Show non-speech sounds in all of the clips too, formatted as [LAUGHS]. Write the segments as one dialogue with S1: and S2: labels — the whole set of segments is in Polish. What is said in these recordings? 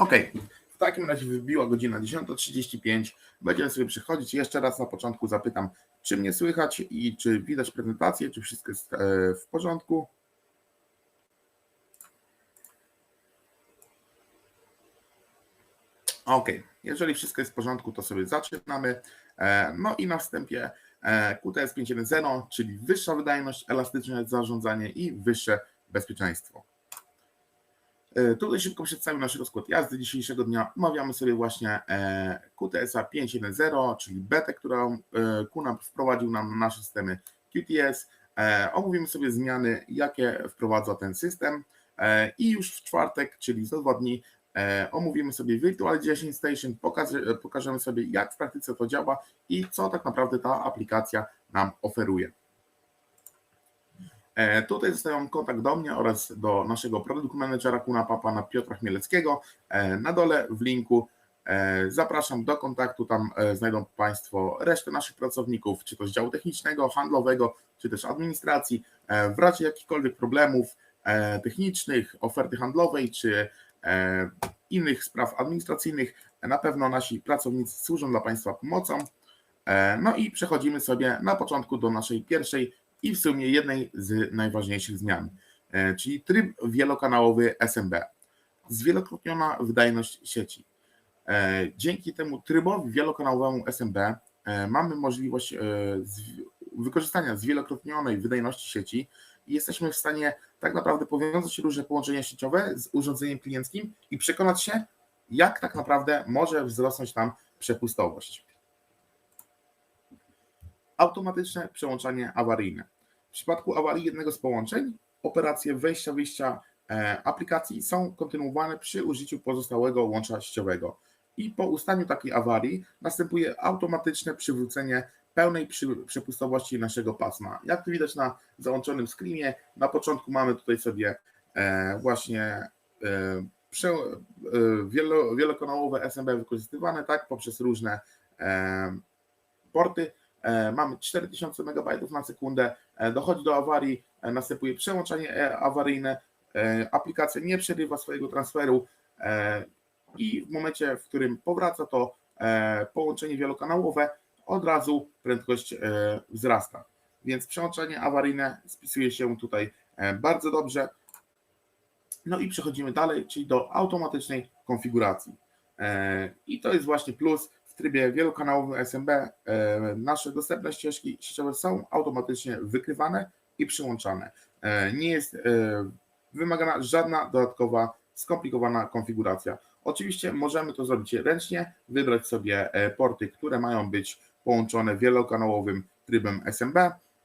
S1: Ok, w takim razie wybiła godzina 10.35. Będziemy sobie przychodzić. Jeszcze raz na początku zapytam, czy mnie słychać i czy widać prezentację, czy wszystko jest e, w porządku. Ok, jeżeli wszystko jest w porządku, to sobie zaczynamy. E, No i na wstępie e, QTS 5.1.0, czyli wyższa wydajność, elastyczne zarządzanie i wyższe bezpieczeństwo. E, Tutaj szybko przedstawię nasz rozkład jazdy dzisiejszego dnia. Omawiamy sobie właśnie e, QTS-a 5.1.0, czyli betę, którą e, QNAP wprowadził nam na nasze systemy QTS. Omówimy sobie zmiany, jakie wprowadza ten system i już w czwartek, czyli za dwa dni, omówimy sobie Virtualization Station, pokaże- pokażemy sobie, jak w praktyce to działa i co tak naprawdę ta aplikacja nam oferuje. E, Tutaj zostawiam kontakt do mnie oraz do naszego produkt managera Kunapa, pana Piotra Chmieleckiego. E, Na dole w linku e, zapraszam do kontaktu. Tam znajdą Państwo resztę naszych pracowników, czy to z działu technicznego, handlowego, czy też administracji. W razie jakichkolwiek problemów technicznych, oferty handlowej, czy innych spraw administracyjnych, na pewno nasi pracownicy służą dla Państwa pomocą. No i przechodzimy sobie na początku do naszej pierwszej i w sumie jednej z najważniejszych zmian, e, czyli tryb wielokanałowy SMB. Zwielokrotniona wydajność sieci. E, Dzięki temu trybowi wielokanałowemu SMB e, mamy możliwość wykorzystania zwielokrotnionej wydajności sieci i jesteśmy w stanie tak naprawdę powiązać różne połączenia sieciowe z urządzeniem klienckim i przekonać się, jak tak naprawdę może wzrosnąć nam przepustowość. Automatyczne przełączanie awaryjne. W przypadku awarii jednego z połączeń, operacje wejścia-wyjścia e, aplikacji są kontynuowane przy użyciu pozostałego łącza sieciowego. I po ustaniu takiej awarii następuje automatyczne przywrócenie pełnej przepustowości naszego pasma. Jak tu widać na załączonym screenie, na początku mamy tutaj sobie e, właśnie e, wielokanałowe SMB wykorzystywane tak poprzez różne porty. E, Mamy 4000 MB na sekundę, e, dochodzi do awarii, e, następuje przełączanie awaryjne, aplikacja nie przerywa swojego transferu i w momencie, w którym powraca to połączenie wielokanałowe, od razu prędkość wzrasta. Więc przełączanie awaryjne spisuje się tutaj bardzo dobrze. No i przechodzimy dalej, czyli do automatycznej konfiguracji. I to jest właśnie plus trybie wielokanałowym SMB. e, Nasze dostępne ścieżki sieciowe są automatycznie wykrywane i przyłączane. E, Nie jest e, wymagana żadna dodatkowa skomplikowana konfiguracja. Oczywiście możemy to zrobić ręcznie, wybrać sobie porty, które mają być połączone wielokanałowym trybem SMB.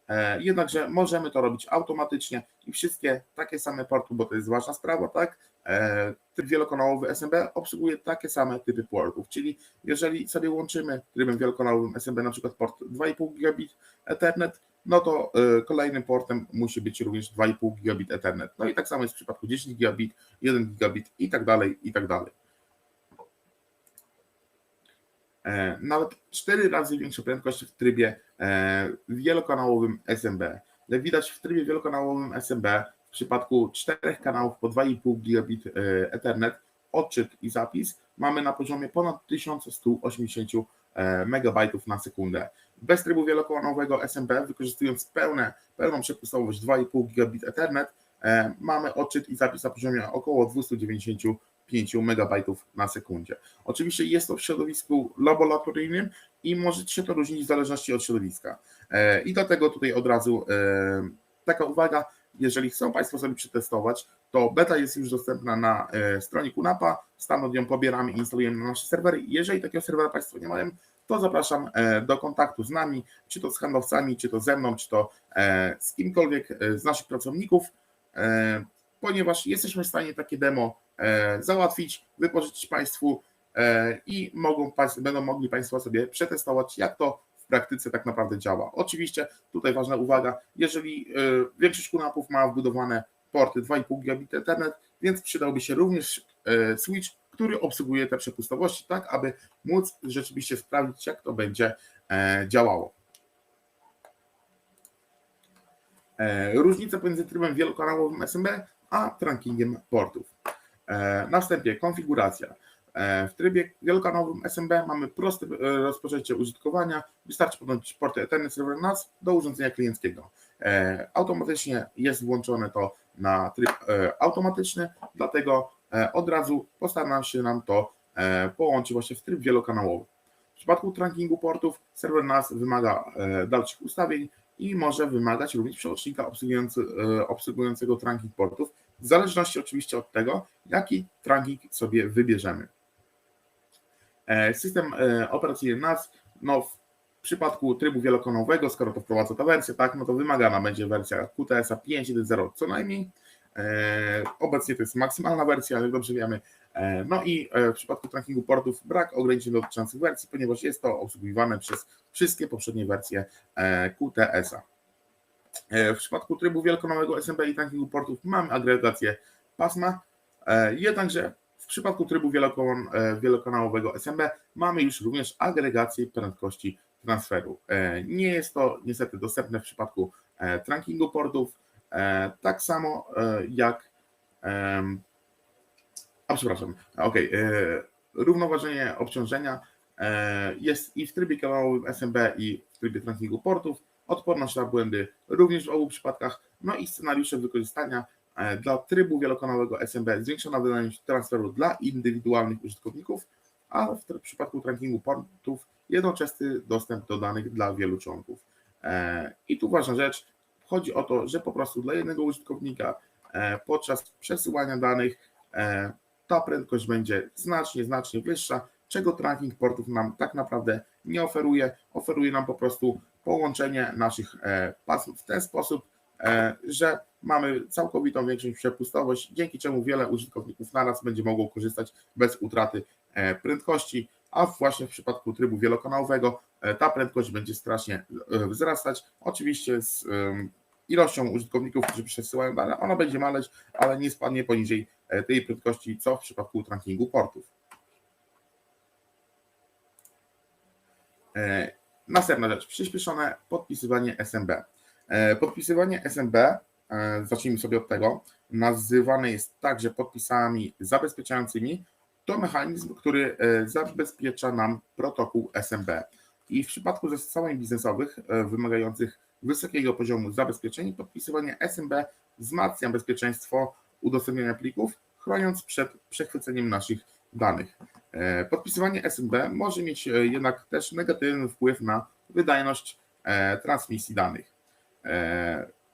S1: E, Jednakże możemy to robić automatycznie i wszystkie takie same porty, bo to jest ważna sprawa, tak? E, Tryb wielokanałowy SMB obsługuje takie same typy portów, czyli jeżeli sobie łączymy trybem wielokanałowym SMB na przykład port 2,5 gigabit Ethernet, no to e, kolejnym portem musi być również 2,5 gigabit Ethernet. No i tak samo jest w przypadku 10 gigabit, 1 gigabit i tak dalej, i tak dalej. E, Nawet 4 razy większa prędkość w trybie e, wielokanałowym SMB. Widać w trybie wielokanałowym SMB w przypadku czterech kanałów po 2,5 gigabit e, Ethernet odczyt i zapis mamy na poziomie ponad 1180 e, megabajtów na sekundę. Bez trybu wielokanałowego SMB wykorzystując pełne, pełną przepustowość 2,5 gigabit Ethernet e, mamy odczyt i zapis na poziomie około 295 megabajtów na sekundzie. Oczywiście jest to w środowisku laboratoryjnym i może się to różnić w zależności od środowiska. E, I dlatego tutaj od razu e, taka uwaga, jeżeli chcą Państwo sobie przetestować, to beta jest już dostępna na e, stronie Kunapa, stamtąd ją pobieramy i instalujemy na nasze serwery. Jeżeli takiego serwera Państwo nie mają, to zapraszam do kontaktu z nami, czy to z handlowcami, czy to ze mną, czy to z kimkolwiek z naszych pracowników, ponieważ jesteśmy w stanie takie demo załatwić, wypożyczyć Państwu e, i mogą będą mogli Państwo sobie przetestować, jak to w praktyce tak naprawdę działa. Oczywiście tutaj ważna uwaga, jeżeli e, większość kunapów ma wbudowane porty 2,5 gigabit Ethernet, więc przydałby się również e, switch, który obsługuje te przepustowości, tak aby móc rzeczywiście sprawdzić, jak to będzie e, działało. E, Różnica pomiędzy trybem wielokanałowym SMB a trankingiem portów. E, Na wstępie konfiguracja. E, W trybie wielokanałowym SMB mamy proste e, rozpoczęcie użytkowania. Wystarczy podłączyć porty Ethernet Server NAS do urządzenia klienckiego. Automatycznie jest włączone to na tryb automatyczny, dlatego od razu postaram się nam to połączyć właśnie w tryb wielokanałowy. W przypadku trackingu portów serwer NAS wymaga dalszych ustawień i może wymagać również przełącznika obsługującego tracking portów, w zależności oczywiście od tego, jaki tracking sobie wybierzemy. E, System e, operacyjny NAS, no w przypadku trybu wielokanałowego, skoro to wprowadza ta wersja, tak, no to wymagana będzie wersja QTS-a 5.1.0 co najmniej. E, Obecnie to jest maksymalna wersja, jak dobrze wiemy. No i w przypadku trackingu portów brak ograniczeń dotyczących wersji, ponieważ jest to obsługiwane przez wszystkie poprzednie wersje QTS-a. E, W przypadku trybu wielkanałowego SMB i trackingu portów mamy agregację pasma, e, jednakże w przypadku trybu e, wielokanałowego SMB mamy już również agregację prędkości transferu. Nie jest to niestety dostępne w przypadku trackingu portów, tak samo jak a przepraszam, e, równoważenie obciążenia jest i w trybie kanałowym SMB i w trybie trackingu portów, odporność na błędy również w obu przypadkach, no i scenariusze wykorzystania e, dla trybu wielokanałowego SMB zwiększona wydajność transferu dla indywidualnych użytkowników, a w przypadku trackingu portów jednoczesny dostęp do danych dla wielu członków. E, I tu ważna rzecz, chodzi o to, że po prostu dla jednego użytkownika e, podczas przesyłania danych ta prędkość będzie znacznie, znacznie wyższa, czego tracking portów nam tak naprawdę nie oferuje. Oferuje nam po prostu połączenie naszych e, pasm w ten sposób, e, że mamy całkowitą większą przepustowość, dzięki czemu wiele użytkowników naraz będzie mogło korzystać bez utraty e, prędkości, a właśnie w przypadku trybu wielokanałowego ta prędkość będzie strasznie wzrastać. Oczywiście z ilością użytkowników, którzy przesyłają dane, ona będzie maleć, ale nie spadnie poniżej tej prędkości, co w przypadku trackingu portów. Następna rzecz, przyspieszone podpisywanie SMB. E, Podpisywanie SMB, e, zacznijmy sobie od tego, nazywane jest także podpisami zabezpieczającymi. To mechanizm, który e, zabezpiecza nam protokół SMB. I w przypadku zastosowań biznesowych wymagających wysokiego poziomu zabezpieczeń, podpisywanie SMB wzmacnia bezpieczeństwo udostępniania plików, chroniąc przed przechwyceniem naszych danych. E, Podpisywanie SMB może mieć e, jednak też negatywny wpływ na wydajność e, transmisji danych.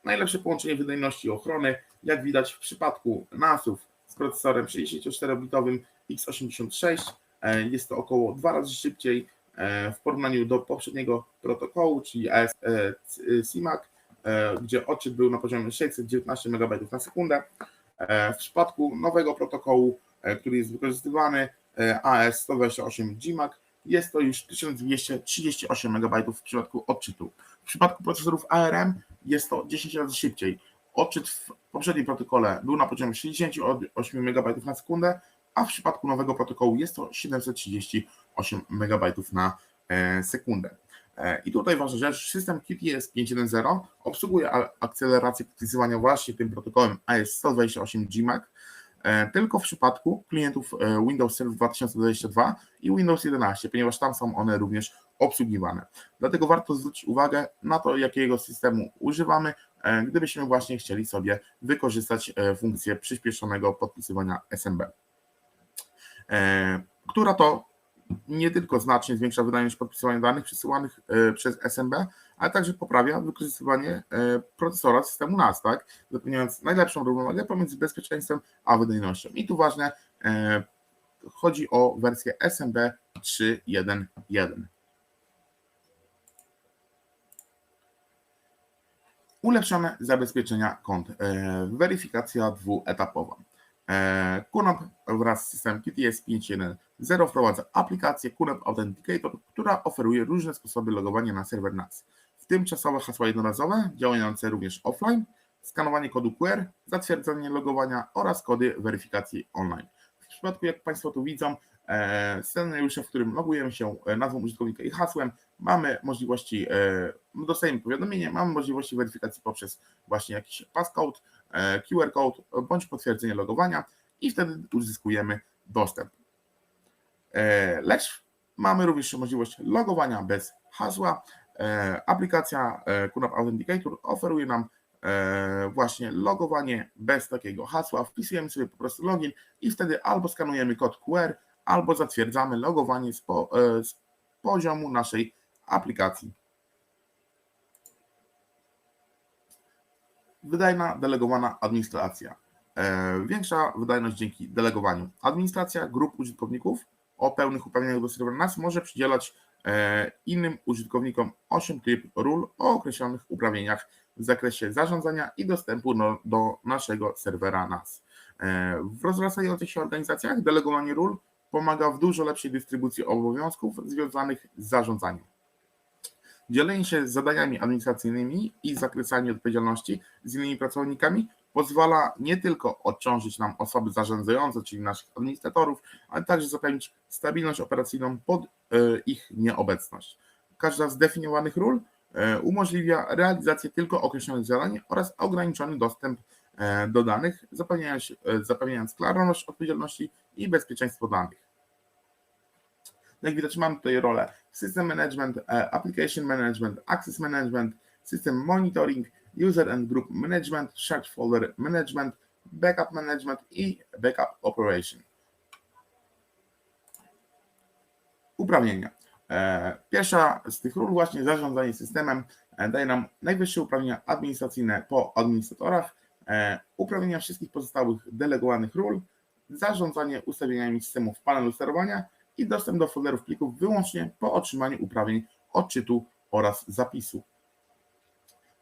S1: Najlepsze połączenie wydajności i ochrony, jak widać w przypadku NAS-ów z procesorem 64-bitowym x86, e, jest to około dwa razy szybciej w porównaniu do poprzedniego protokołu, czyli e, gdzie odczyt był na poziomie 619 MB na sekundę. W przypadku nowego protokołu, który jest wykorzystywany, e, AS128 GMAC, jest to już 1238 MB w przypadku odczytu. W przypadku procesorów ARM jest to 10 razy szybciej. Odczyt w poprzednim protokole był na poziomie 68 MB na sekundę, a w przypadku nowego protokołu jest to 738 MB na e, sekundę. E, I tutaj ważna rzecz, system QTS 5.1.0 obsługuje akcelerację podpisywania właśnie tym protokołem AS128 GMAC, e, tylko w przypadku klientów e, Windows Server 2022 i Windows 11, ponieważ tam są one również obsługiwane. Dlatego warto zwrócić uwagę na to, jakiego systemu używamy, e, gdybyśmy właśnie chcieli sobie wykorzystać e, funkcję przyspieszonego podpisywania SMB, e, która to nie tylko znacznie zwiększa wydajność podpisywania danych przesyłanych e, przez SMB, ale także poprawia wykorzystywanie e, procesora systemu NAS, tak? zapewniając najlepszą równowagę pomiędzy bezpieczeństwem a wydajnością. I tu ważne, e, chodzi o wersję SMB 3.1.1. Ulepszone zabezpieczenia kont. Weryfikacja dwuetapowa. E, QNAP wraz z systemem QTS 5.1.0 wprowadza aplikację QNAP Authenticator, która oferuje różne sposoby logowania na serwer NAS. W tym czasowe hasła jednorazowe, działające również offline, skanowanie kodu QR, zatwierdzanie logowania oraz kody weryfikacji online. W przypadku, jak Państwo tu widzą, e, scenariusze, w którym logujemy się e, nazwą użytkownika i hasłem, mamy możliwości, e, dostajemy powiadomienie, mamy możliwości weryfikacji poprzez właśnie jakiś passcode, e, QR code bądź potwierdzenie logowania i wtedy uzyskujemy dostęp. E, Lecz mamy również możliwość logowania bez hasła. E, Aplikacja e, QNAP Authenticator oferuje nam e, właśnie logowanie bez takiego hasła. Wpisujemy sobie po prostu login i wtedy albo skanujemy kod QR, albo zatwierdzamy logowanie z, po, e, z poziomu naszej aplikacji. Wydajna, delegowana administracja. E, Większa wydajność dzięki delegowaniu. Administracja grup użytkowników o pełnych uprawnieniach do serwera NAS może przydzielać e, innym użytkownikom 8 tryb ról o określonych uprawnieniach w zakresie zarządzania i dostępu do, do naszego serwera NAS. E, W rozrastających się organizacjach delegowanie ról pomaga w dużo lepszej dystrybucji obowiązków związanych z zarządzaniem. Dzielenie się zadaniami administracyjnymi i zakresanie odpowiedzialności z innymi pracownikami pozwala nie tylko odciążyć nam osoby zarządzające, czyli naszych administratorów, ale także zapewnić stabilność operacyjną pod e, ich nieobecność. Każda z definiowanych ról e, umożliwia realizację tylko określonych zadań oraz ograniczony dostęp e, do danych, zapewniając, zapewniając klarowność odpowiedzialności i bezpieczeństwo danych. Jak widać, mam tutaj rolę System Management, e, Application Management, Access Management, System Monitoring, User and Group Management, Shared Folder Management, Backup Management i Backup Operation. Uprawnienia. E, Pierwsza z tych ról, właśnie zarządzanie systemem, e, daje nam najwyższe uprawnienia administracyjne po administratorach, uprawnienia wszystkich pozostałych delegowanych ról, zarządzanie ustawieniami systemu w panelu sterowania i dostęp do folderów plików wyłącznie po otrzymaniu uprawnień odczytu oraz zapisu.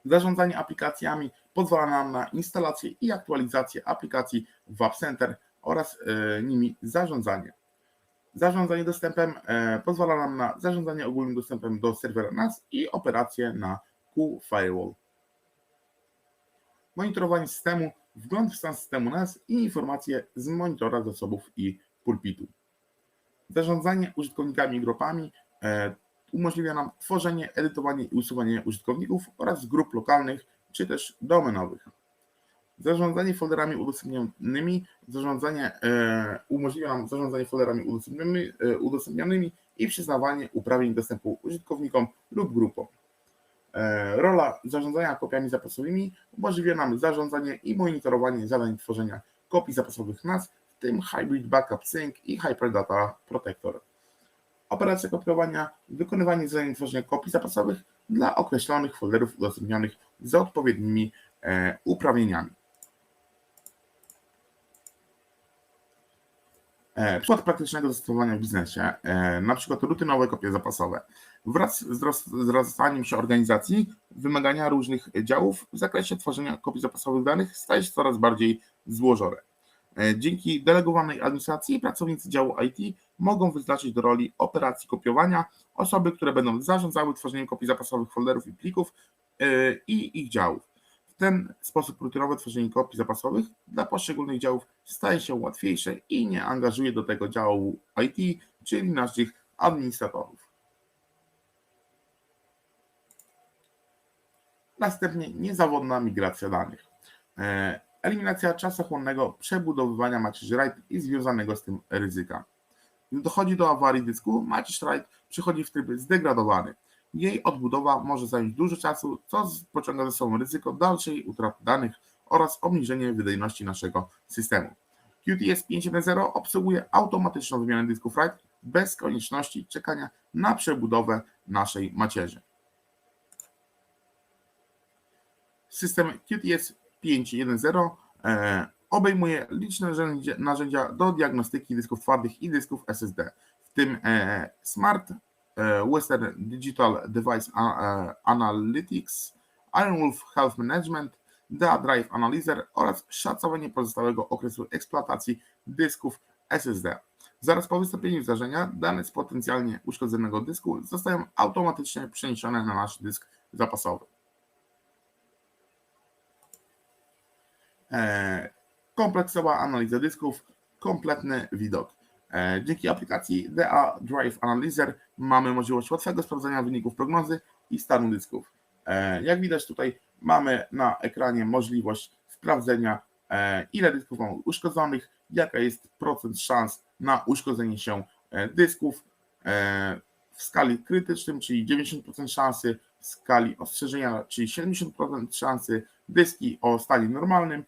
S1: Zarządzanie aplikacjami pozwala nam na instalację i aktualizację aplikacji w App Center oraz e, nimi zarządzanie. Zarządzanie dostępem e, pozwala nam na zarządzanie ogólnym dostępem do serwera NAS i operacje na Q-Firewall. Monitorowanie systemu, wgląd w stan systemu NAS i informacje z monitora zasobów i pulpitu. Zarządzanie użytkownikami i grupami e, umożliwia nam tworzenie, edytowanie i usuwanie użytkowników oraz grup lokalnych czy też domenowych. Zarządzanie folderami udostępnionymi, zarządzanie, e, umożliwia nam zarządzanie folderami udostępnionymi, e, udostępnianymi i przyznawanie uprawnień dostępu użytkownikom lub grupom. E, rola zarządzania kopiami zapasowymi umożliwia nam zarządzanie i monitorowanie zadań tworzenia kopii zapasowych NAS, w tym Hybrid Backup Sync i Hyperdata Protector. Operacja kopiowania, wykonywanie zadań tworzenia kopii zapasowych dla określonych folderów udostępnionych z odpowiednimi e, uprawnieniami. E, Przykład praktycznego zastosowania w biznesie, e, na przykład rutynowe kopie zapasowe. Wraz z roz- wzrastaniem się organizacji, wymagania różnych działów w zakresie tworzenia kopii zapasowych danych staje się coraz bardziej złożone. E, Dzięki delegowanej administracji pracownicy działu IT mogą wyznaczyć do roli operacji kopiowania osoby, które będą zarządzały tworzeniem kopii zapasowych folderów i plików e, i ich działów. W ten sposób rutynowe tworzenie kopii zapasowych dla poszczególnych działów staje się łatwiejsze i nie angażuje do tego działu IT, czyli naszych administratorów. Następnie niezawodna migracja danych. Eliminacja czasochłonnego przebudowywania macierzy RAID i związanego z tym ryzyka. Gdy dochodzi do awarii dysku, macierz RAID przechodzi w tryb zdegradowany. Jej odbudowa może zająć dużo czasu, co pociąga za sobą ryzyko dalszej utraty danych oraz obniżenie wydajności naszego systemu. QTS 5.1.0 obsługuje automatyczną wymianę dysków RAID bez konieczności czekania na przebudowę naszej macierzy. System QTS 5.1.0 e, obejmuje liczne narzędzia, do diagnostyki dysków twardych i dysków SSD, w tym e, Smart e, Western Digital Device Analytics, Ironwolf Health Management, DA Drive Analyzer oraz szacowanie pozostałego okresu eksploatacji dysków SSD. Zaraz po wystąpieniu zdarzenia dane z potencjalnie uszkodzonego dysku zostają automatycznie przeniesione na nasz dysk zapasowy. Kompleksowa analiza dysków, kompletny widok. E, Dzięki aplikacji DA Drive Analyzer mamy możliwość łatwego sprawdzenia wyników prognozy i stanu dysków. E, Jak widać tutaj mamy na ekranie możliwość sprawdzenia e, ile dysków mamy uszkodzonych, jaka jest procent szans na uszkodzenie się e, dysków e, w skali krytycznym, czyli 90% szansy, w skali ostrzeżenia, czyli 70% szansy, dyski o stanie normalnym, e,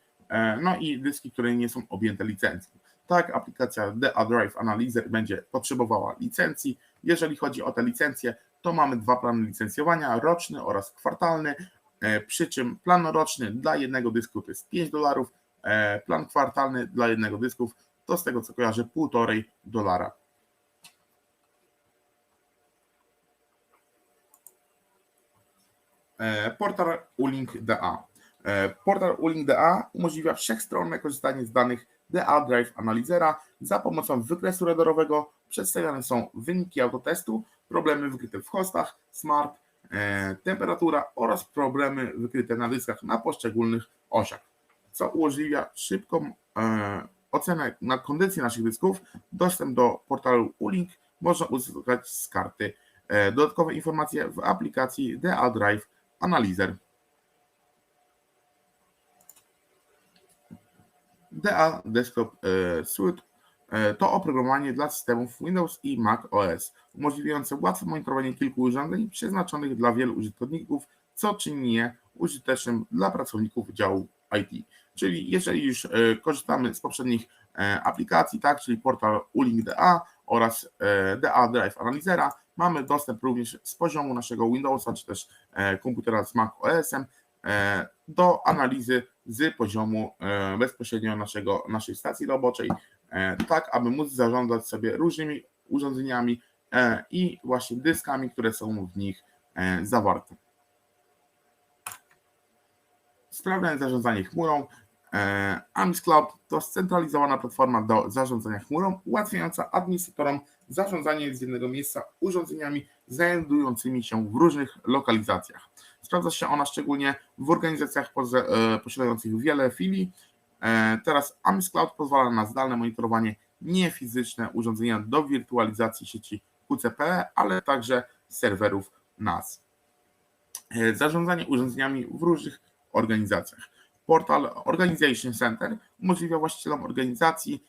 S1: no i dyski, które nie są objęte licencją. Tak, aplikacja DA Drive Analyzer będzie potrzebowała licencji. Jeżeli chodzi o te licencje, to mamy dwa plany licencjowania, roczny oraz kwartalny, e, przy czym plan roczny dla jednego dysku to jest 5 dolarów, e, plan kwartalny dla jednego dysku to z tego co kojarzę 1,5 dolara. E, Portal Ulink DA. E, Portal Ulink DA umożliwia wszechstronne korzystanie z danych DA Drive Analyzera za pomocą wykresu radarowego. Przedstawiane są wyniki autotestu, problemy wykryte w hostach, smart, e, temperatura oraz problemy wykryte na dyskach na poszczególnych osiach, co umożliwia szybką e, ocenę na kondycji naszych dysków. Dostęp do portalu Ulink można uzyskać z karty. E, Dodatkowe informacje w aplikacji DA Drive Analyzer. DA Desktop e, Suite e, to oprogramowanie dla systemów Windows i Mac OS, umożliwiające łatwe monitorowanie kilku urządzeń przeznaczonych dla wielu użytkowników, co czyni je użytecznym dla pracowników działu IT. Czyli jeżeli już e, korzystamy z poprzednich aplikacji, tak, czyli portal Ulink DA oraz DA Drive Analyzera, mamy dostęp również z poziomu naszego Windowsa czy też komputera z Mac OS-em do analizy z poziomu e, bezpośrednio naszego, naszej stacji roboczej, e, tak aby móc zarządzać sobie różnymi urządzeniami e, i właśnie dyskami, które są w nich zawarte. Sprawne zarządzanie chmurą. Amis Cloud to scentralizowana platforma do zarządzania chmurą, ułatwiająca administratorom zarządzanie z jednego miejsca urządzeniami znajdującymi się w różnych lokalizacjach. Sprawdza się ona szczególnie w organizacjach e, posiadających wiele filii. E, Teraz Amis Cloud pozwala na zdalne monitorowanie niefizyczne urządzenia do wirtualizacji sieci QCP, ale także serwerów NAS. E, Zarządzanie urządzeniami w różnych organizacjach. Portal Organization Center umożliwia właścicielom organizacji,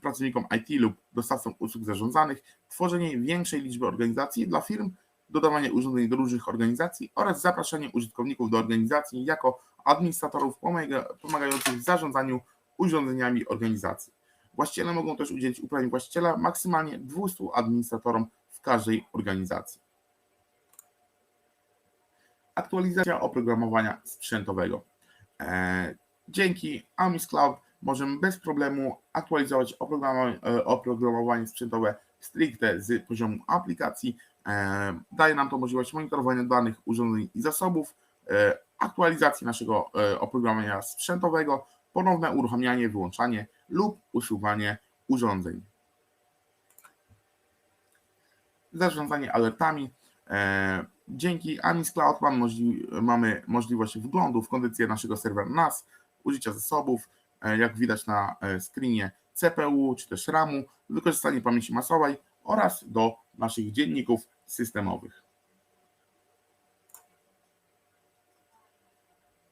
S1: pracownikom IT lub dostawcom usług zarządzanych tworzenie większej liczby organizacji dla firm, dodawanie urządzeń do różnych organizacji oraz zapraszanie użytkowników do organizacji jako administratorów pomaga, pomagających w zarządzaniu urządzeniami organizacji. Właściciele mogą też udzielić uprawnień właściciela maksymalnie 200 administratorom w każdej organizacji. Aktualizacja oprogramowania sprzętowego. E, Dzięki Amis Cloud możemy bez problemu aktualizować e, oprogramowanie sprzętowe stricte z poziomu aplikacji. E, Daje nam to możliwość monitorowania danych urządzeń i zasobów, e, aktualizacji naszego e, oprogramowania sprzętowego, ponowne uruchamianie, wyłączanie lub usuwanie urządzeń. Zarządzanie alertami. Dzięki Amis Cloud mamy, możli mamy możliwość wglądu w kondycję naszego serwera NAS, użycia zasobów, jak widać na screenie CPU czy też RAMu, wykorzystanie pamięci masowej oraz do naszych dzienników systemowych.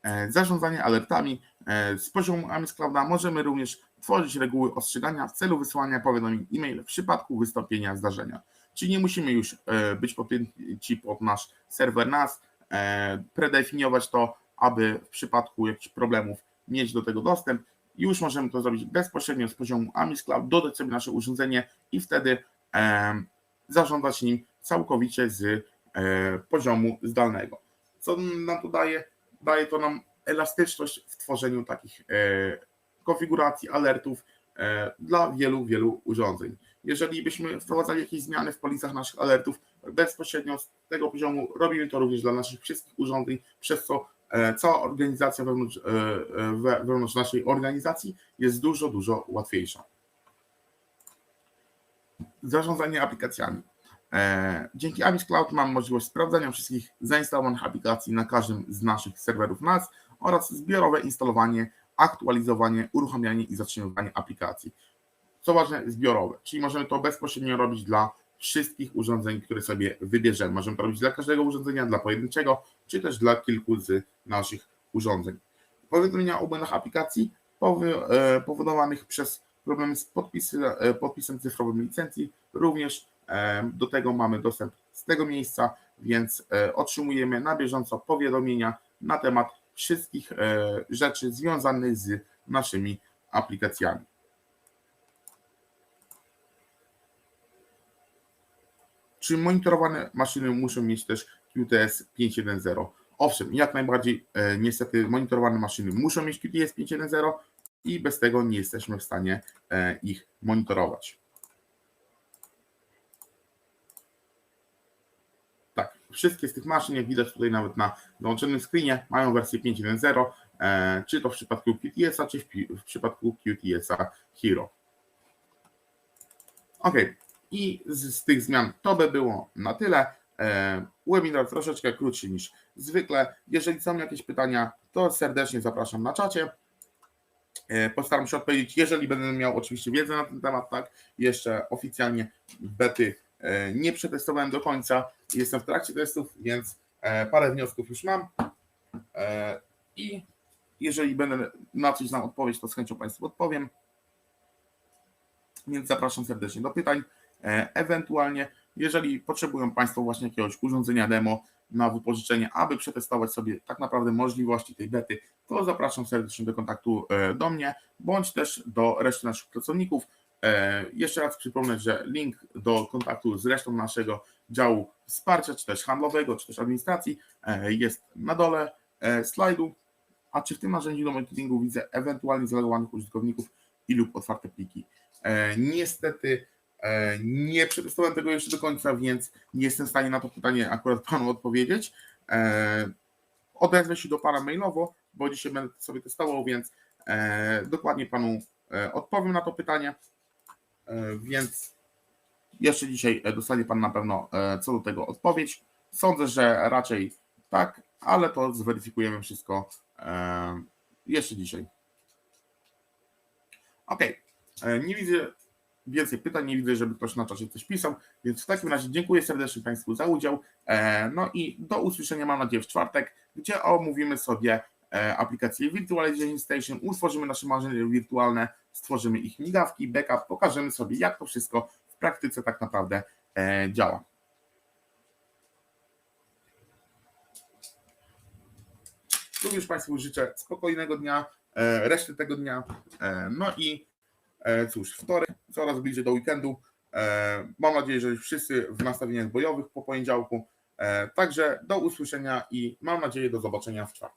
S1: E, Zarządzanie alertami. E, Z poziomu Amis Clouda możemy również tworzyć reguły ostrzegania w celu wysyłania powiadomień e-mail w przypadku wystąpienia zdarzenia. Czyli nie musimy już e, być podpięci pod nasz serwer NAS, predefiniować to, aby w przypadku jakichś problemów mieć do tego dostęp. Już możemy to zrobić bezpośrednio z poziomu Amis Cloud, dodać sobie nasze urządzenie i wtedy zarządzać nim całkowicie z e, poziomu zdalnego. Co nam to daje? Daje to nam elastyczność w tworzeniu takich e, konfiguracji, alertów e, dla wielu, wielu urządzeń. Jeżeli byśmy wprowadzali jakieś zmiany w policjach naszych alertów, bezpośrednio z tego poziomu robimy to również dla naszych wszystkich urządzeń, przez co cała organizacja wewnątrz, we- wewnątrz naszej organizacji jest dużo, dużo łatwiejsza. Zarządzanie aplikacjami. E, Dzięki Amis Cloud mam możliwość sprawdzania wszystkich zainstalowanych aplikacji na każdym z naszych serwerów NAS oraz zbiorowe instalowanie, aktualizowanie, uruchamianie i zatrzymywanie aplikacji. Co ważne, zbiorowe, czyli możemy to bezpośrednio robić dla wszystkich urządzeń, które sobie wybierzemy. Możemy to robić dla każdego urządzenia, dla pojedynczego, czy też dla kilku z naszych urządzeń. Powiadomienia o błędach aplikacji e, powodowanych przez problemy z e, podpisem cyfrowym licencji. Również do tego mamy dostęp z tego miejsca, więc e, otrzymujemy na bieżąco powiadomienia na temat wszystkich e, rzeczy związanych z naszymi aplikacjami. Czy monitorowane maszyny muszą mieć też QTS 5.1.0? Owszem, jak najbardziej, e, niestety monitorowane maszyny muszą mieć QTS 5.1.0 i bez tego nie jesteśmy w stanie e, ich monitorować. Tak, wszystkie z tych maszyn, jak widać tutaj nawet na dołączonym screenie, mają wersję 5.1.0, e, czy to w przypadku QTS-a, czy w, przypadku QTS-a Hero. Ok, i z, z tych zmian to by było na tyle. E, webinar troszeczkę krótszy niż zwykle. Jeżeli są jakieś pytania, to serdecznie zapraszam na czacie. E, Postaram się odpowiedzieć, jeżeli będę miał oczywiście wiedzę na ten temat, tak. Jeszcze oficjalnie bety nie przetestowałem do końca. Jestem w trakcie testów, więc e, parę wniosków już mam. E, I jeżeli będę na coś znam odpowiedź, to z chęcią Państwu odpowiem. Więc zapraszam serdecznie do pytań. E, Ewentualnie, jeżeli potrzebują Państwo właśnie jakiegoś urządzenia demo na wypożyczenie, aby przetestować sobie tak naprawdę możliwości tej bety, to zapraszam serdecznie do kontaktu e, do mnie, bądź też do reszty naszych pracowników. E, Jeszcze raz przypomnę, że link do kontaktu z resztą naszego działu wsparcia, czy też handlowego, czy też administracji e, jest na dole e, slajdu. A czy w tym narzędziu do marketingu widzę ewentualnie zalogowanych użytkowników i lub otwarte pliki? Niestety nie przetestowałem tego jeszcze do końca, więc nie jestem w stanie na to pytanie akurat [LAUGHS] Panu odpowiedzieć. Odezwę się do Pana mailowo, bo dzisiaj będę sobie testował, więc dokładnie Panu odpowiem na to pytanie. E, Więc jeszcze dzisiaj e, dostanie Pan na pewno e, co do tego odpowiedź. Sądzę, że raczej tak, ale to zweryfikujemy wszystko jeszcze dzisiaj. Ok, nie widzę więcej pytań, nie widzę, żeby ktoś na czacie coś pisał, więc w takim razie dziękuję serdecznie Państwu za udział. No i do usłyszenia mam nadzieję w czwartek, gdzie omówimy sobie aplikację Virtualization Station, utworzymy nasze maszyny wirtualne, stworzymy ich migawki, backup, pokażemy sobie jak to wszystko w praktyce tak naprawdę e, działa. Również Państwu życzę spokojnego dnia, e, reszty tego dnia. e, No i e, cóż, wtorek coraz bliżej do weekendu. E, Mam nadzieję, że wszyscy w nastawieniach bojowych po poniedziałku. E, Także do usłyszenia i mam nadzieję do zobaczenia w czwartek.